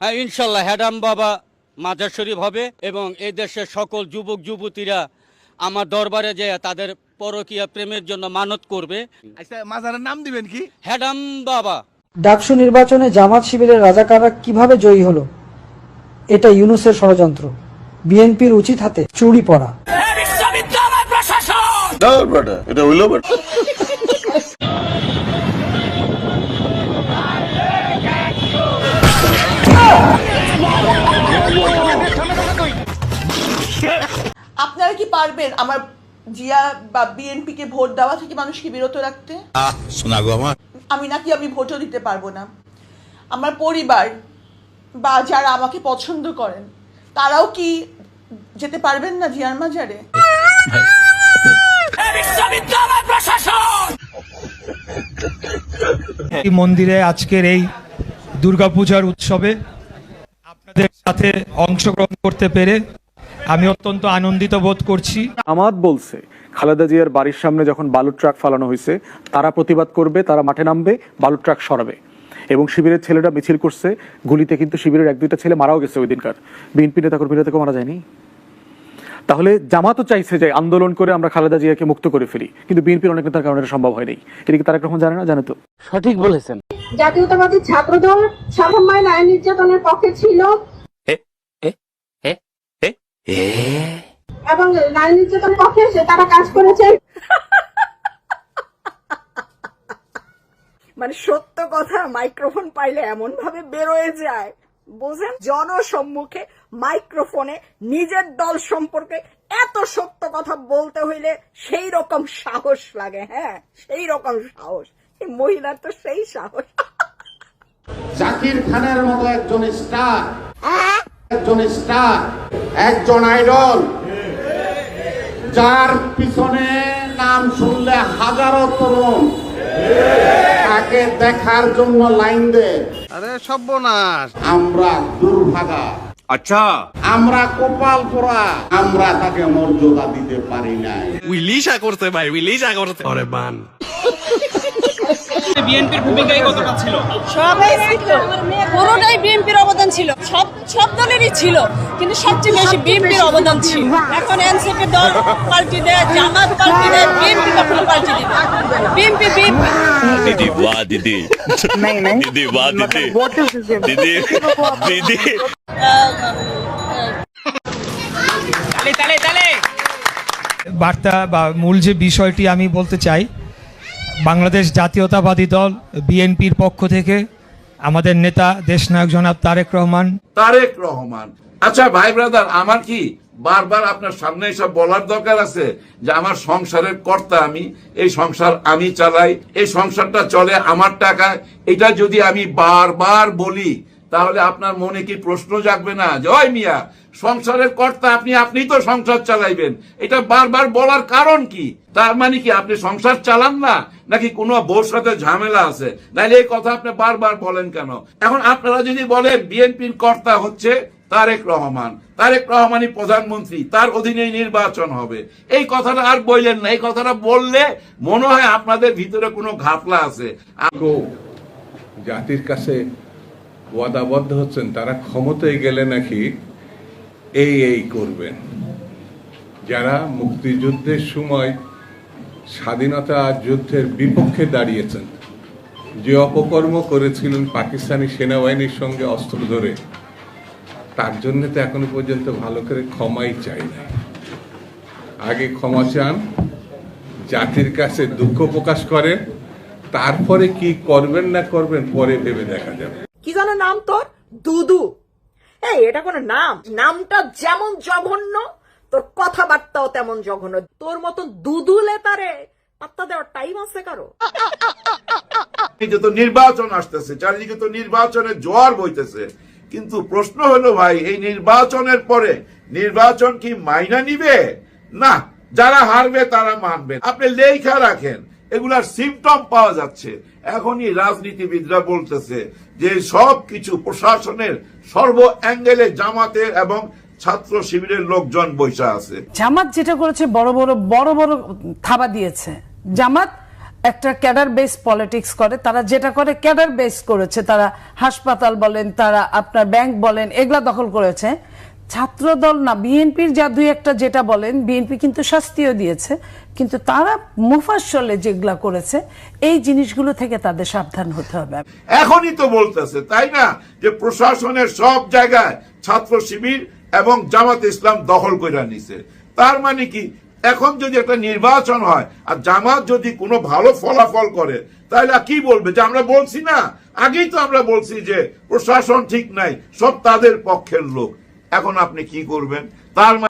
হ্যাঁ ইনশাল্লাহ হ্যাডাম বাবা মাজার শরীফ হবে এবং এই দেশের সকল যুবক যুবতীরা আমার দরবারে যে তাদের পরকীয়া প্রেমের জন্য মানত করবে। আচ্ছা মাজারের নাম দিবেন কি? হ্যাডাম বাবা। ডাকসু নির্বাচনে জামাত শিবিরের রাজাকাররা কীভাবে জয়ী হলো এটা ইউনুসের ষড়যন্ত্র। বিএনপির উচিত হাতে চুরি পড়া। এটা হইল আপনারা কি পারবেন আমার জিয়া বা বিএনপি কে ভোট দেওয়া থেকে মানুষকে বিরত রাখতে? শোনা গো আমার। আমি নাকি আমি ভোটও দিতে পারব না। আমার পরিবার বা যারা আমাকে পছন্দ করেন তারাও কি যেতে পারবেন না জিয়ার মাজারে? এই মন্দিরে আজকের এই দুর্গাপূজার উৎসবে আপনাদের সাথে অংশগ্রহণ করতে পেরে আমি অত্যন্ত আনন্দিত বোধ করছি। আমাদ বলছে খালেদা জিয়ার বাড়ির সামনে যখন বালু ট্রাক ফালানো হয়েছে তারা প্রতিবাদ করবে তারা মাঠে নামবে বালু ট্রাক সরাবে। এবং শিবিরের ছেলেরা মিছিল করছে গুলিতে কিন্তু শিবিরের এক দুইটা ছেলে মারাও গেছে ওই দিনকার বিএনপি নেতা কর্মীরা থেকে মারা যায়নি। তাহলে জামাতও চাইছে যে আন্দোলন করে আমরা খালেদা জিয়াকে মুক্ত করে ফেলি কিন্তু বিএনপির অনেক নেতার কারণে সম্ভব হয়নি। এটা কি তারেক রহমান জানে না? জানে তো। সঠিক বলেছেন। জাতীয়তাবাদী ছাত্রদল সাধারণ নারী নির্যাতনের পক্ষে ছিল এবং নারী নির্যাতনের পক্ষে সে তারা কাজ করেছে। মানে সত্য কথা মাইক্রোফোন পাইলে এমন ভাবে বেরোয় যায়। বোঝেন? জনসম্মুখে মাইক্রোফোনে নিজের দল সম্পর্কে এত সত্য কথা বলতে হইলে সেই রকম সাহস লাগে হ্যাঁ? সেই রকম সাহস। এই মহিলার তো সেই সাহস। জাকির খানের মতো একজন স্টার। একজন স্টার একজন আইডল। যার পিছনে নাম শুনলে হাজারো তরুণ। তাকে দেখার জন্য লাইন দেয় আরে সর্বনাশ। আমরা দুর্ভাগা। আচ্ছা। আমরা কপাল পোড়া। আমরা তাকে মর্যাদা দিতে পারি নাই। উইলিশা করতে ভাই উইলিশা করতে আরে বান। সবাই পুরোটাই বিএনপির অবদান ছিল। সব সব দলেরই ছিল কিন্তু সবচেয়ে বেশি বিএনপির অবদান ছিল। এখন এনসিপি দল পাল্টি দেয় জামাত পাল্টি দেয় বিএনপি কখনো পাল্টি দিবে বিএনপি বিএনপি। দিদি বাহ দিদি। দিদি বাহ দিদি। দিদি দিদি। বার্তা বা মূল যে বিষয়টি আমি বলতে চাই বাংলাদেশ জাতীয়তাবাদী দল, বিএনপির পক্ষ থেকে আমাদের নেতা দেশনায়ক জনাব তারেক রহমান। তারেক রহমান। আচ্ছা ভাই ব্রাদার, আমার কি বারবার আপনার সামনে এসব বলার দরকার আছে? যে আমার সংসারের কর্তা আমি, এই সংসার আমি চালাই, এই সংসারটা চলে আমার টাকায়। এটা যদি আমি বারবার বলি, তাহলে আপনার মনে কি প্রশ্ন জাগবে না? যে, ওই মিয়া সংসারের কর্তা আপনি আপনি তো সংসার চালাইবেন। এটা বারবার বলার কারণ কি? তার মানে কি আপনি সংসার চালান না? নাকি কোনো বউর সাথে ঝামেলা আছে? নাহলে এই কথা আপনি বারবার বলেন কেন? এখন আপনারা যদি বলেন, বিএনপির কর্তা হচ্ছে তারেক রহমান। তারেক রহমানই প্রধানমন্ত্রী, তার অধীনে নির্বাচন হবে। এই কথাটা আর বললেন না। এই কথাটা বললে মনে হয় আপনাদের ভিতরে কোনো ঘাপলা আছে। জাতির কাছে ওয়াদাবদ্ধ হচ্ছেন? তারা ক্ষমতায় গেলে নাকি এই এই করবেন। যারা মুক্তিযুদ্ধের সময় স্বাধীনতা যুদ্ধের বিপক্ষে দাঁড়িয়েছেন, যে অপকর্ম করেছিলেন পাকিস্তানি সেনাবাহিনীর সঙ্গে অস্ত্র ধরে, তার জন্য তো এখনও পর্যন্ত ভালো করে ক্ষমাই চাই না। আগে ক্ষমা চান, জাতির কাছে দুঃখ প্রকাশ করেন, তারপরে কি করবেন না করবেন পরে ভেবে দেখা যাবে। কি যেন নাম তোর? দুদু। এই, এটা কোনো নাম। নামটা যেমন জঘন্য, তোর কথাবার্তাও তেমন জঘন্য। তোর মতন দুদু লেতারে পাত্তা দেওয়ার টাইম আছে কারও? তো নির্বাচন আসতেছে, চারিদিকে তো নির্বাচনের জোয়ার বইতেছে। কিন্তু প্রশ্ন হলো ভাই, এই নির্বাচনের পরে নির্বাচন কি মাইনা নিবে? না, যারা হারবে তারা মানবে। আপনি লেখা রাখেন এগুলার সিমটম পাওয়া যাচ্ছে। এখনই রাজনীতিবিদরা বলতেছে যে সব কিছু প্রশাসনের সর্ব অ্যাঙ্গেলে জামাতের এবং ছাত্র শিবিরের লোকজন বৈশা আছে। জামাত যেটা করেছে, বড় বড় বড় বড় থাবা দিয়েছে। জামাত একটা ক্যাডার বেস পলিটিক্স করে, তারা যেটা করে, ক্যাডার বেস করেছে। তারা হাসপাতাল বলেন, তারা আপনার ব্যাংক বলেন, এগুলা দখল করেছে। ছাত্রদল না, বিএনপির যা দুই একটা যেটা বলেন, বিএনপি কিন্তু শাস্তিও দিয়েছে, কিন্তু তারা মুফাসলে যেগুলা করেছে, এই জিনিসগুলো থেকে তাদের সাবধান হতে হবে। এখনই তো বলতেছে, তাই না? যে প্রশাসনের সব জায়গায় ছাত্র শিবির এবং জামাত ইসলাম দখল করে নিছে। তার মানে কি? এখন যদি একটা নির্বাচন হয়, আর জামাত যদি কোনো ভালো ফলাফল করে, তাহলে কি বলবে? যে আমরা বলছি না। আগেই তো আমরা বলছি যে প্রশাসন ঠিক নাই, সব তাদের পক্ষের লোক। এখন আপনি কি করবেন? তার মানে